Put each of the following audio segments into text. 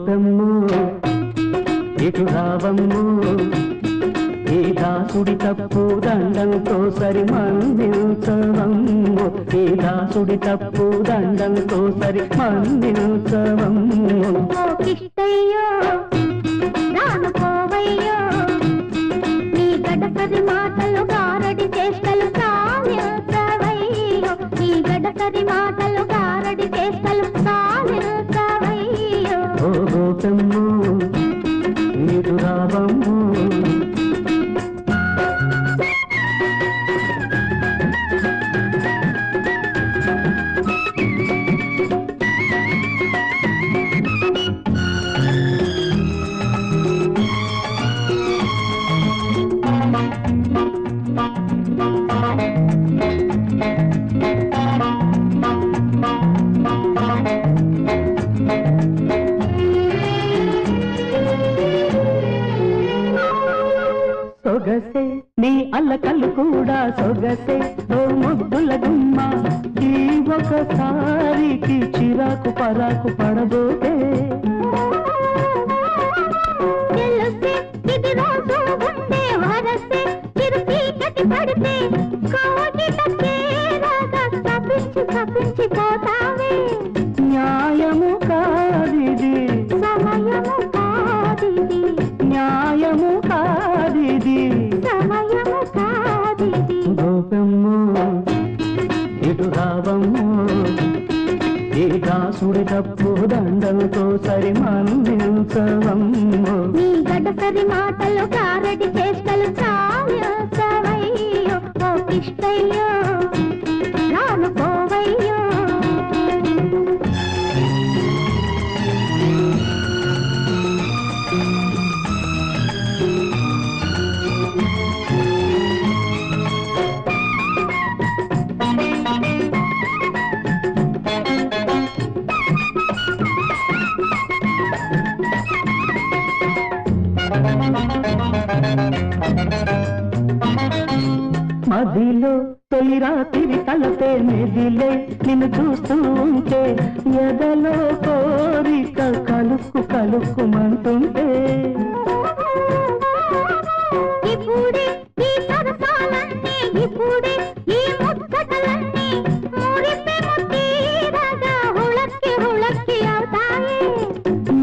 పోతమ్ము ఇటు రావమ్ము ఈ దాసుడి తప్పు దండంతో సరి మందించవమ్ము ఈ దాసుడి తప్పు దండంతో సరి మందించవమ్ము మాటలు కారడి చేష్టలు గడపది మాటలు కారడి చేష్టలు ఓ గోపమ్ము Thank you. సొగసే నీ అల్లకల్లు కూడా సొగసే. ఓ ముద్దుల గుమ్మ ఈ ఒకసారికి చిరాకు పరాకు పడబోతే. పడితే కోగిట చేరగా తప్పించి తప్పించి దాసుడి తప్పు దండలతో సరి మన్నించవమ్ము నీ గడసరి మాటలు కారటి చేష్టలు చాలా ఓ మదిలో తొలి రాత్రి తలపే మెదిలే నిన్ను చూస్తూ ఉంటే ఎదలో కోరిక కలుక్కు కలుక్కుమంటుంటే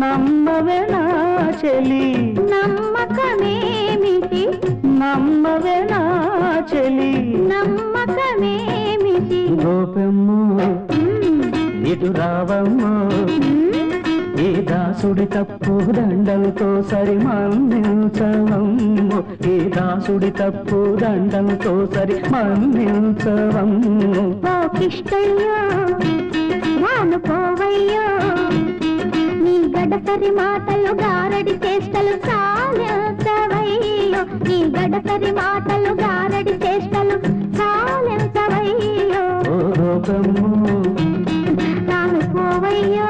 నమ్మవే నా చెలి నమ్మవే నా చెలి. నమ్మకమేమిటి? గోపెమ్ము మ్మ్. ఇటు రావమ్ము? ఈ దాసుడి తప్పు దండంతో సరి మన్నించవమ్ము ఈ దాసుడి తప్పు దండంతో సరి మన్నించవమ్ము ఓ కిష్టయ్యో రాను పోవయ్యో. నీ గడసరి మాటలు గారడి చేష్టలు చాలించవయ్యో నీ గడసరి మాటలు గారడి చేష్టలు రూపము రాను పోవయ్యో.